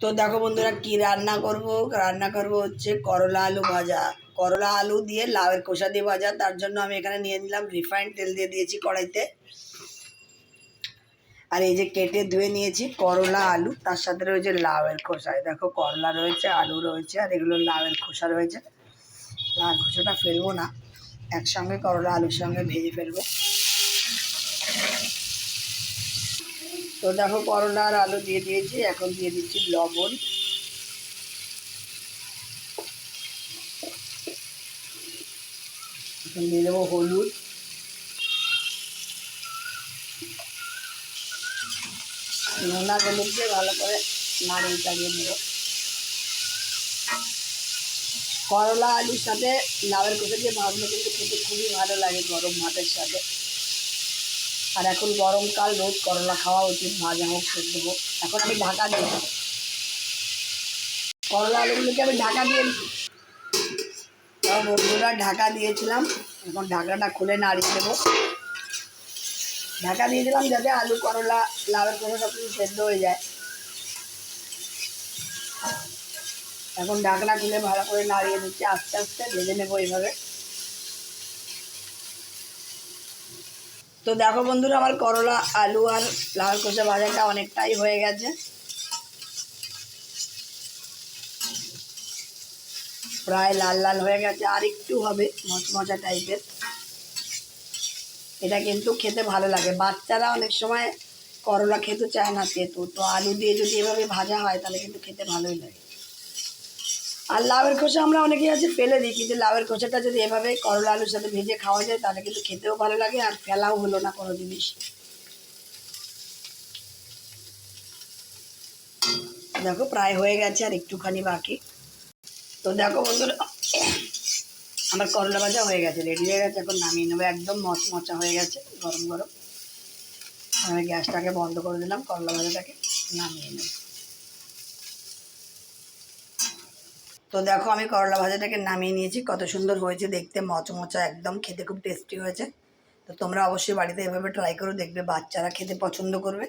তো দেখো বন্ধুরা কি রান্না করব? রান্না করব হচ্ছে করলা আলু ভাজা। করলা আলু দিয়ে লাউয়ের খোসা দিয়ে ভাজা। তার জন্য আমি এখানে নিয়ে নিলাম রিফাইন্ড তেল দিয়ে দিয়েছি কড়াইতে। আর এই যে কেটে ধুয়ে নিয়েছি করলা আলু, তার সাথে রয়েছে লাউয়ের খোসা। দেখো করলা রয়েছে, আলু রয়েছে, আর এগুলো লাউয়ের খোসা রয়েছে। লাউয়ের খোসাটা ফেলব না, একসঙ্গে করলা আলুর সঙ্গে ভেজে ফেলব। তো দেখো করলা আর আলু দিয়ে দিয়েছি, এখন দিয়ে দিচ্ছি লবণ। এখন দিয়ে দেবো হলুদ। নোনা হলুদ দিয়ে ভালো করে নাড়িয়ে চাড়িয়ে দেবো করলা আলুর সাথে লাউয়ের কোষা দিয়ে ভাজলে কিন্তু খেতে খুবই ভালো লাগে গরম ভাতের সাথে। আর এখন গরমকাল, রোজ করলা খাওয়া উচিত, ভাজা হোক সেদ্ধ হোক। এখন আমি ঢাকা দিই করলা আলুগুলোকে আমি ঢাকা দিয়ে বন্ধুরা, ঢাকা দিয়েছিলাম। এখন ঢাকাটা খুলে নাড়িয়ে দেবো। ঢাকা দিয়ে দিলাম যাতে আলু, করলা লাউয়ের কোনো সব কিছু সেদ্ধ হয়ে যায়। এখন ঢাকনা খুলে ভালো করে নাড়িয়ে দিচ্ছি। আস্তে আস্তে ভেজে নেব এইভাবে। তো দেখো বন্ধুরা, আমার করলা, আলু আর লাল কষা ভাজাটা অনেকটাই হয়ে গেছে। প্রায় লাল লাল হয়ে গেছে, আর একটু হবে মচমচা টাইপের। এটা কিন্তু খেতে ভালো লাগে। বাচ্চারা অনেক সময় করলা খেতে চায় না তেতো তো আলু দিয়ে যদি এভাবে ভাজা হয়, তাহলে কিন্তু খেতে ভালোই লাগে। আর লাউয়ের খোসা আমরা অনেকেই আছে, ফেলে দিই, কিন্তু লাউয়ের খোসাটা যদি এভাবে করলা, আলুর সাথে ভেজে খাওয়া যায়, তাহলে কিন্তু খেতেও ভালো লাগে আর ফেলাও হলো না কোনো জিনিস। দেখো, প্রায় হয়ে গেছে আর একটুখানি বাকি। তো দেখো বন্ধুরা, আমার করলা ভাজা হয়ে গেছে রেডি হয়ে গেছে, এখন নামিয়ে নেব। একদম মচমচা হয়ে গেছে, গরম গরম। আমি গ্যাসটাকে বন্ধ করে দিলাম, করলা ভাজাটাকে নামিয়ে নেব। তো দেখো আমি করলা ভাজাটাকে নামিয়ে নিয়েছি। কত সুন্দর হয়েছে দেখতে, মচমচা একদম, খেতে খুব টেস্টি হয়েছে। তো তোমরা অবশ্যই বাড়িতে এভাবে ট্রাই করো, দেখবে বাচ্চারা খেতে পছন্দ করবে।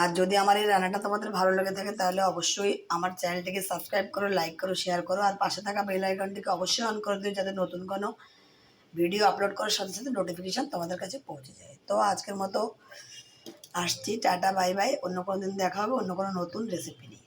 আর যদি আমার এই রান্নাটা তোমাদের ভালো লেগে থাকে, তাহলে অবশ্যই আমার চ্যানেলটিকে সাবস্ক্রাইব করো লাইক করো শেয়ার করো, আর পাশে থাকা বেল আইকনটিকে অবশ্যই অন করে দিও, যাতে নতুন কোনো ভিডিও আপলোড করার সাথে সাথে নোটিফিকেশান তোমাদের কাছে পৌঁছে যায়। তো আজকের মতো আসছি, টাটা বাই বাই অন্য কোনো দিন দেখা হবে, অন্য কোনো নতুন রেসিপি নিয়ে।